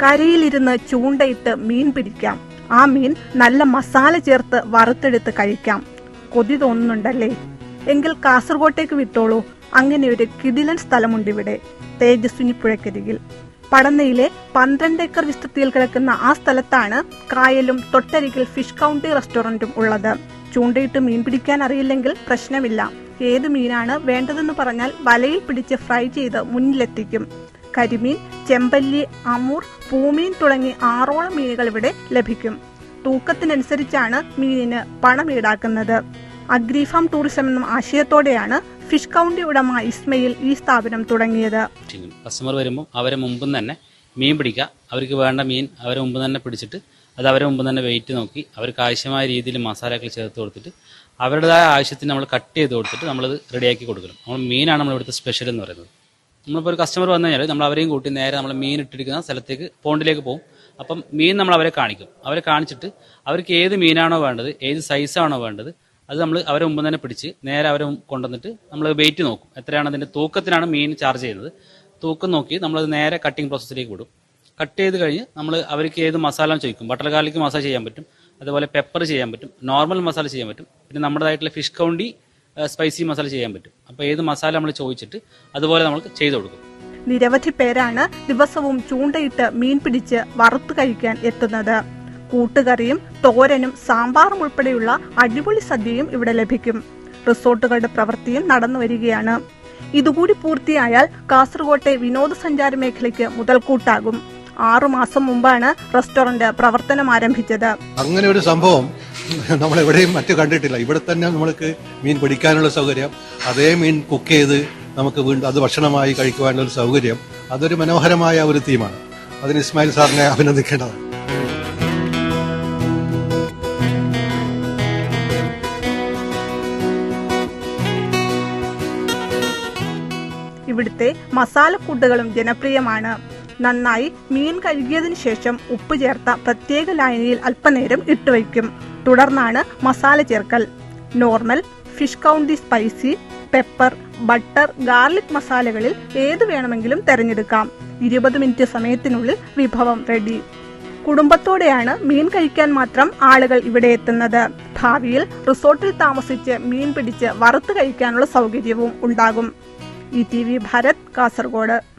കരയിലിരുന്ന് ചൂണ്ടയിട്ട് മീൻ പിടിക്കാം. ആ മീൻ നല്ല മസാല ചേർത്ത് വറുത്തെടുത്ത് കഴിക്കാം. കൊതി തോന്നുന്നുണ്ടല്ലേ? എങ്കിൽ കാസർഗോട്ടേക്ക് വിട്ടോളൂ. അങ്ങനെ ഒരു കിടിലൻ സ്ഥലമുണ്ട് ഇവിടെ. തേജസ്വിനി പുഴക്കരികിൽ. പടന്നയിലെ പന്ത്രണ്ട് ഏക്കർ വിസ്തൃതിയിൽ കിടക്കുന്ന ആ സ്ഥലത്താണ് കായലും തൊട്ടരികിൽ ഫിഷ് കൗണ്ടി റെസ്റ്റോറന്റും ഉള്ളത്. ചൂണ്ടയിട്ട് മീൻ പിടിക്കാൻ അറിയില്ലെങ്കിൽ പ്രശ്നമില്ല. ഏത് മീനാണ് വേണ്ടതെന്ന് പറഞ്ഞാൽ വലയിൽ പിടിച്ച് ഫ്രൈ ചെയ്ത് മുന്നിലെത്തിക്കും. കരിമീൻ ചെമ്പല്ലി അമൂർ പൂമീൻ തുടങ്ങി ആറോളം മീനുകൾ ഇവിടെ ലഭിക്കും. തൂക്കത്തിനനുസരിച്ചാണ് മീനിന് പണം ഈടാക്കുന്നത്. അഗ്രിഫാം ടൂറിസം എന്ന ആശയത്തോടെയാണ് ഫിഷ് കൗണ്ടി ഉടമ ഇസ്മയിൽ ഈ സ്ഥാപനം തുടങ്ങിയത്. കസ്റ്റമർ വരുമ്പോൾ അവരെ മുമ്പും തന്നെ മീൻ പിടിക്കുക. അവർക്ക് വേണ്ട മീൻ അവരെ മുമ്പ് തന്നെ പിടിച്ചിട്ട് അത് അവരെ മുമ്പ് തന്നെ വെയിറ്റ് നോക്കി അവർക്ക് ആവശ്യമായ രീതിയിൽ മസാലകൾ ചേർത്ത് കൊടുത്തിട്ട് അവരുടേതായ ആവശ്യത്തിന് നമ്മൾ കട്ട് ചെയ്ത് കൊടുത്തിട്ട് നമ്മളത് റെഡിയാക്കി കൊടുക്കണം. നമ്മൾ മീനാണ് നമ്മൾ ഇവിടുത്തെ സ്പെഷ്യൽ എന്ന് പറയുന്നത്. നമ്മളിപ്പോൾ ഒരു കസ്റ്റമർ വന്നു കഴിഞ്ഞാൽ നമ്മൾ അവരെയും കൂട്ടി നേരെ നമ്മൾ മീൻ ഇട്ടിരിക്കുന്ന സ്ഥലത്തേക്ക് പോണ്ടിലേക്ക് പോകും. അപ്പം മീൻ നമ്മൾ അവരെ കാണിക്കും. അവരെ കാണിച്ചിട്ട് അവർക്ക് ഏത് മീനാണോ വേണ്ടത് ഏത് സൈസാണോ വേണ്ടത് അത് നമ്മൾ അവരെ മുമ്പ് തന്നെ പിടിച്ച് നേരെ അവരെ കൊണ്ടുവന്നിട്ട് നമ്മൾ വെയിറ്റ് നോക്കും. എത്രയാണ് അതിന്റെ തൂക്കത്തിനാണ് മീൻ ചാർജ് ചെയ്യുന്നത്. തൂക്കം നോക്കി നമ്മളത് നേരെ കട്ടിംഗ് പ്രോസസ്സിലേക്ക് വിടും. കട്ട് ചെയ്ത് കഴിഞ്ഞ് നമ്മൾ അവർക്ക് ഏത് മസാല ചോദിക്കും. ബട്ടർ ഗാർലിക് മസാല ചെയ്യാൻ പറ്റും. അതുപോലെ പെപ്പർ ചെയ്യാൻ പറ്റും. നോർമൽ മസാല ചെയ്യാൻ പറ്റും. പിന്നെ നമ്മുടേതായിട്ടുള്ള ഫിഷ് കൗണ്ടി സ്പൈസി മസാല ചെയ്യാൻ പറ്റും. അപ്പോൾ ഏത് മസാല നമ്മൾ ചോദിച്ചിട്ട് അതുപോലെ നമ്മൾ ചെയ്തു കൊടുക്കും. നിരവധി പേരാണ് ദിവസവും ചൂണ്ടയിട്ട് മീൻ പിടിച്ച് വറുത്ത് കഴിക്കാൻ എത്തുന്നത്. കൂട്ടുകറിയും തോരനും സാമ്പാറും ഉൾപ്പെടെയുള്ള അടിപൊളി സദ്യയും ഇവിടെ ലഭിക്കും. റിസോർട്ടുകളുടെ പ്രവൃത്തിയും നടന്നു വരികയാണ്. ഇതുകൂടി പൂർത്തിയായാൽ കാസർകോട്ടെ വിനോദസഞ്ചാര മേഖലയ്ക്ക് മുതൽക്കൂട്ടാകും. ആറുമാസം മുമ്പാണ് റെസ്റ്റോറന്റ് പ്രവർത്തനം ആരംഭിച്ചത്. അങ്ങനെ ഒരു സംഭവം നമ്മൾ എവിടെയും മറ്റു കണ്ടിട്ടില്ല. ഇവിടെ തന്നെ നമ്മൾക്ക് മീൻ പിടിക്കാനുള്ള സൗകര്യം അതേ മീൻ കുക്ക് ചെയ്ത് നമുക്ക് വീണ്ടും അത് ഭക്ഷണമായി കഴിക്കുവാനുള്ള സൗകര്യം അതൊരു മനോഹരമായ ഒരു തീമാണ്. അതിന് ഇസ്മായിൽ സാറിനെ അഭിനന്ദിക്കേണ്ടതാണ്. ഇവിടുത്തെ മസാലക്കൂട്ടുകളും ജനപ്രിയമാണ്. നന്നായി മീൻ കഴുകിയതിനു ശേഷം ഉപ്പ് ചേർത്ത പ്രത്യേക ലായനിയിൽ അല്പനേരം ഇട്ടുവയ്ക്കും. തുടർന്നാണ് മസാല ചേർക്കൽ. നോർമൽ ഫിഷ് കൗണ്ടി സ്പൈസി പെപ്പർ ബട്ടർ ഗാർലിക് മസാലകളിൽ ഏത് വേണമെങ്കിലും തിരഞ്ഞെടുക്കാം. ഇരുപത് മിനിറ്റ് സമയത്തിനുള്ളിൽ വിഭവം റെഡി. കുടുംബത്തോടെയാണ് മീൻ കഴിക്കാൻ മാത്രം ആളുകൾ ഇവിടെ എത്തുന്നത്. ഭാവിയിൽ റിസോർട്ടിൽ താമസിച്ച് മീൻ പിടിച്ച് വറുത്ത് കഴിക്കാനുള്ള സൗകര്യവും ഉണ്ടാകും. E T V Bharat Kasaragod.